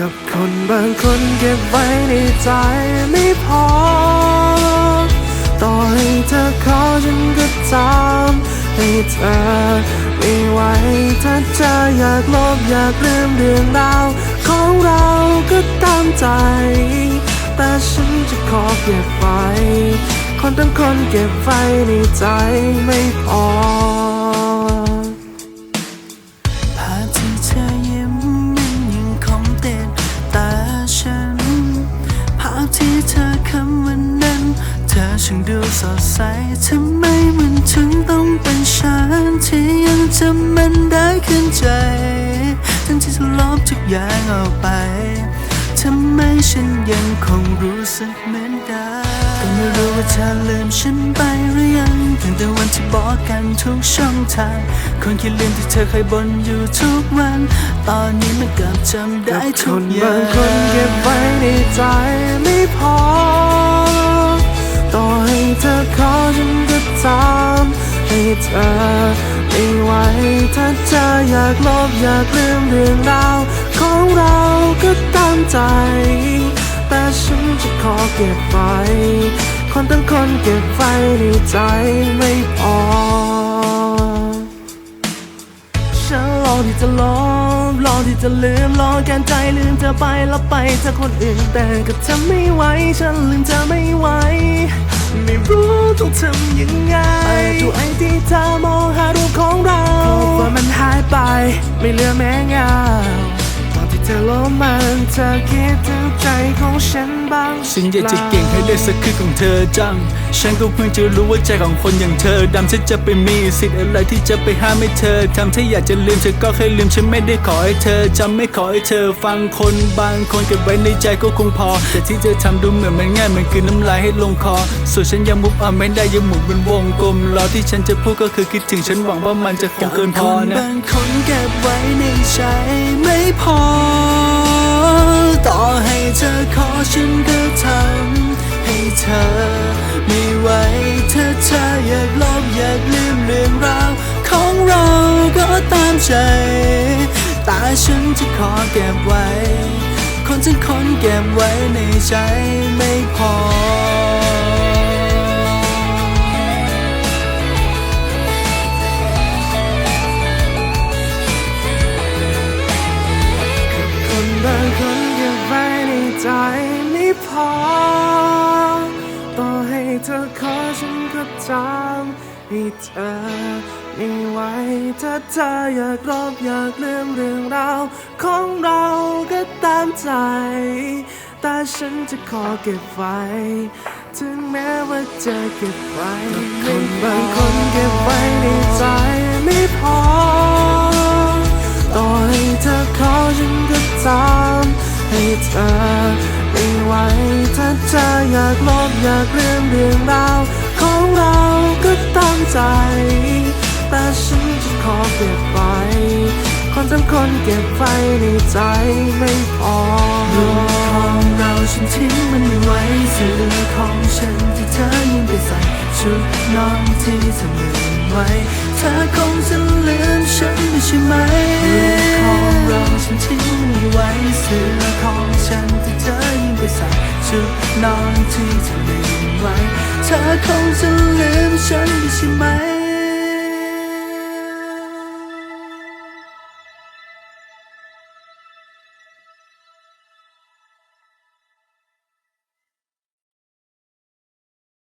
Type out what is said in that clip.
กับคนบางคนเก็บไว้ในใจไม่พอ ต่อให้เธอขอฉันก็ตามให้เธอไม่ไหวถ้าเธออยากลบอยากลืมเรื่องราวของเราก็ตามใจ แต่ฉันจะขอเก็บไว้ คนทั้งคนเก็บไว้ในใจไม่พอ เธอช่างดูสดใสทำไมมันถึงต้องเป็นฉันที่ยังจำมันได้ขึ้นใจ ทั้งที่จะลบทุกอย่างออกไปทำไมฉันยังคงรู้สึกเหมือนเดิมก็ไม่รู้ว่าเธอลืมฉันไปหรือยังตั้งแต่วันที่บอกกันทุกช่องทางคนคิดลืมที่เธอเคยบ่นอยู่ทุกวัน ตอนนี้มันกลับจำได้ทุกอย่างบางคนเก็บไว้ในใจไม่พอ เธอขอฉันก็ตามให้เธอไม่ไหวถ้าเธออยากลบอยากลืมเรื่องราวของเราก็ตามใจ แต่ฉันจะขอเก็บไว้คนทั้งคนเก็บไว้ในใจไม่พอ ฉันลองที่จะลบลองที่จะลืมลองแกนใจลืมเธอไปแล้วไปจากคนอื่นแต่ก็ทำไม่ไหวฉันลืมเธอไม่ไหว ไม่รู้ต้องทำยังไงดูไอที่เธอมองหารูปของเราว่ามันหายไป ไม่เหลือแม้เงา ตอนที่เธอลบมันเธอคิดถึงใจของฉันบ้างฉันอยากจะเก่งให้ได้สักคือของเธอจัง ฉันก็เพิ่งจะรู้ว่าใจของคนอย่างเธอดำฉันจะไปมีสิทธิ์อะไรที่จะไปห้ามให้เธอทำถ้าอยากจะลืมเธอก็แค่ลืมฉันไม่ได้ขอให้เธอจำไม่ขอให้เธอฟังคนบางคนเก็บไว้ในใจก็คงพอ แต่ที่เธอทำดูเหมือนมันง่ายมันคือน้ำลายให้ลงคอ ส่วนฉันยังมุกอะไม่ได้ยังหมุนเป็นวงกลมรอที่ฉันจะพูดก็คือคิดถึงฉันหวังว่ามันจะคงเกินพอนะบางคนเก็บไว้ในใจไม่ พอ ต่อให้เธอขอฉันก็ทำให้เธอ ไม่ไหวถ้าเธออยากลบอยากลืมเรื่องราว ของเราก็ตามใจแต่ฉันจะขอเก็บไว้ คนทั้งคนเก็บไว้ในใจไม่พอ ก็จำให้เธอไม่ไหวถ้าเธออยากลบอยากลืมเรื่องราวของเราก็ตามใจ แต่ฉันจะขอเก็บไว้ ถึงแม้ว่าจะเก็บไว้คนบางคนเก็บไว้ในใจไม่พอต่อให้เธอขอฉันก็ตามให้เธอไม่ไหวถ้าเธออยากลบอยากลืมเรื่องราว เราก็ตามใจ แต่ฉันจะขอเก็บไว้คนทั้งคนเก็บไว้ในใจไม่พอของเราฉันทิ้งมันไว้เสื้อของฉันที่เธอยังไปใส่ชุดนอนที่เธอลืมไว้เธอคงจะลืมฉันไม่ใช่ไหมรของเราฉันทิ้งมันไว้เสื้อของฉันที่เธอยังไปใส่ชุดนอนที่เธอลืม ไว้